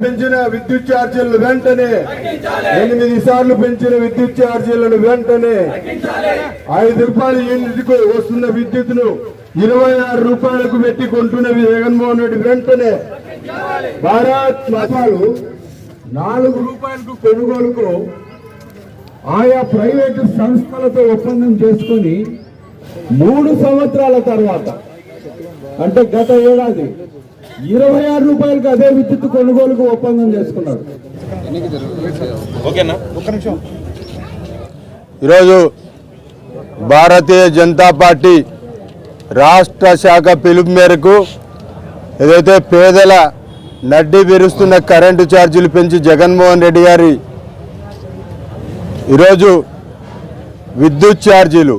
పెంచిన విద్యుత్ ఛార్జీలను వెంటనే ఎనిమిది సార్లు పెంచిన విద్యుత్ ఛార్జీలను వెంటనే ఐదు రూపాయల యూనిట్కు వస్తున్న విద్యుత్ను ఇరవై ఆరు రూపాయలకు పెట్టి కొంటున్న జగన్మోహన్ రెడ్డి వెంటనే భారత్ మతాలు నాలుగు రూపాయలకు కొనుగోలుకు ఆయా ప్రైవేటు సంస్థలతో ఒప్పందం చేసుకొని మూడు సంవత్సరాల తర్వాత అంటే గత ఏడాది ఇరవై ఆరు రూపాయలకు అదే విద్యుత్ కొనుగోలుకు ఒప్పందం చేసుకున్నారు. ఓకేనా? ఈరోజు భారతీయ జనతా పార్టీ రాష్ట్ర శాఖ పిలుపు మేరకు ఏదైతే పేదల నడ్డి విరుస్తున్న కరెంటు ఛార్జీలు పెంచి జగన్మోహన్ రెడ్డి గారి ఈరోజు విద్యుత్ ఛార్జీలు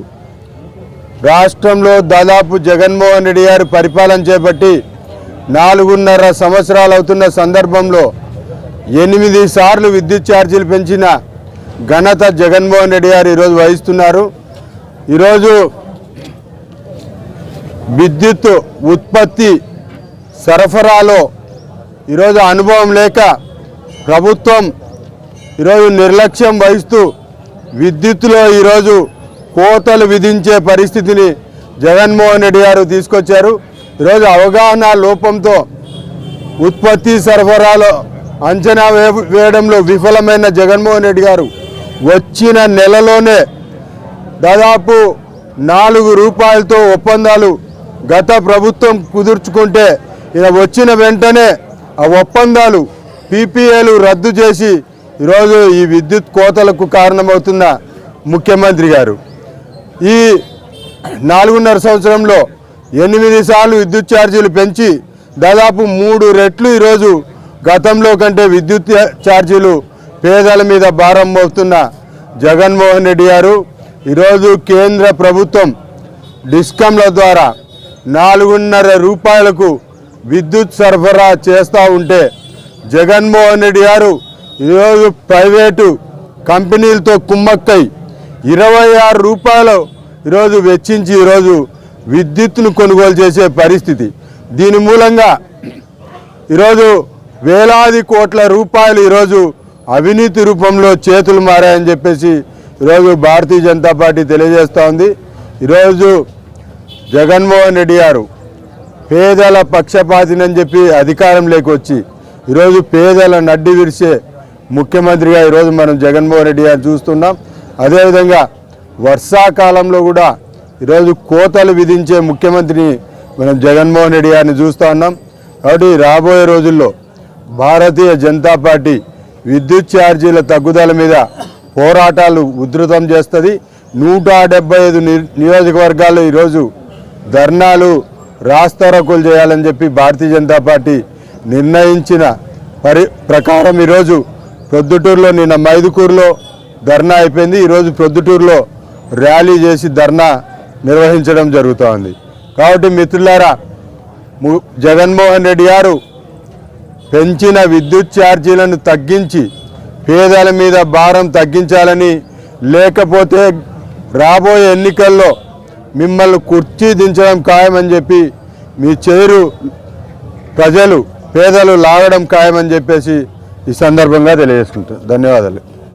రాష్ట్రంలో దాదాపు జగన్మోహన్ రెడ్డి గారు పరిపాలన చేపట్టి నాలుగున్నర సంవత్సరాలు అవుతున్న సందర్భంలో ఎనిమిది సార్లు విద్యుత్ ఛార్జీలు పెంచిన ఘనత జగన్మోహన్ రెడ్డి గారు ఈరోజు వహిస్తున్నారు. ఈరోజు విద్యుత్ ఉత్పత్తి సరఫరాలో ఈరోజు అనుభవం లేక ప్రభుత్వం ఈరోజు నిర్లక్ష్యం వహిస్తూ విద్యుత్తులో ఈరోజు కోతలు విధించే పరిస్థితిని జగన్మోహన్ రెడ్డి గారు తీసుకొచ్చారు. ఈరోజు అవగాహన లోపంతో ఉత్పత్తి సరఫరాలో అంచనా వే- వేయడంలో విఫలమైన జగన్మోహన్ రెడ్డి గారు వచ్చిన నెలలోనే దాదాపు నాలుగు రూపాయలతో ఒప్పందాలు గత ప్రభుత్వం కుదుర్చుకుంటే ఈయన వచ్చిన వెంటనే ఆ ఒప్పందాలు పీపీఏలు రద్దు చేసి ఈరోజు ఈ విద్యుత్ కోతలకు కారణమవుతున్న ముఖ్యమంత్రి గారు. ఈ నాలుగున్నర సంవత్సరంలో ఎనిమిది సార్లు విద్యుత్ ఛార్జీలు పెంచి దాదాపు మూడు రెట్లు ఈరోజు గతంలో కంటే విద్యుత్ ఛార్జీలు పేదల మీద భారం మోపుతున్న జగన్మోహన్ రెడ్డి గారు. ఈరోజు కేంద్ర ప్రభుత్వం డిస్కంల ద్వారా నాలుగున్నర రూపాయలకు విద్యుత్ సరఫరా చేస్తూ ఉంటే జగన్మోహన్ రెడ్డి గారు ఈరోజు ప్రైవేటు కంపెనీలతో కుమ్మక్కై ఇరవై ఆరు రూపాయలు ఈరోజు వెచ్చించి ఈరోజు విద్యుత్తును కొనుగోలు చేసే పరిస్థితి. దీని మూలంగా ఈరోజు వేలాది కోట్ల రూపాయలు ఈరోజు అవినీతి రూపంలో చేతులు మారాయని చెప్పేసి ఈరోజు భారతీయ జనతా పార్టీ తెలియజేస్తూ ఉంది. ఈరోజు జగన్మోహన్ రెడ్డి గారు పేదల పక్షపాతినని చెప్పి అధికారంలోకి వచ్చి ఈరోజు పేదల నడ్డి విరిసే ముఖ్యమంత్రిగా ఈరోజు మనం జగన్మోహన్ రెడ్డి గారు చూస్తున్నాం. అదేవిధంగా వర్షాకాలంలో కూడా ఈరోజు కోతలు విధించే ముఖ్యమంత్రిని మనం జగన్మోహన్ రెడ్డి గారిని చూస్తూ ఉన్నాం. కాబట్టి రాబోయే రోజుల్లో భారతీయ జనతా పార్టీ విద్యుత్ ఛార్జీల తగ్గుదల మీద పోరాటాలు ఉధృతం చేస్తుంది. నూట డెబ్బై ఐదు ని- నియోజకవర్గాల్లో ఈరోజు ధర్నాలు రాస్తారోకులు చేయాలని చెప్పి భారతీయ జనతా పార్టీ నిర్ణయించిన పరి ప్రకారం ఈరోజు ప్రొద్దుటూరులో నిన్న మైదుకూరులో ధర్నా అయిపోయింది. ఈరోజు ప్రొద్దుటూరులో ర్యాలీ చేసి ధర్నా నిర్వహించడం జరుగుతోంది. కాబట్టి మిత్రులారా ము- జగన్మోహన్ రెడ్డి గారు పెంచిన విద్యుత్ ఛార్జీలను తగ్గించి పేదల మీద భారం తగ్గించాలని లేకపోతే రాబోయే ఎన్నికల్లో మిమ్మల్ని కుర్చీ దించడం ఖాయమని చెప్పి మీ చేరు ప్రజలు పేదలు లాగడం ఖాయమని చెప్పేసి ఈ సందర్భంగా తెలియజేసుకుంటారు ధన్యవాదాలు.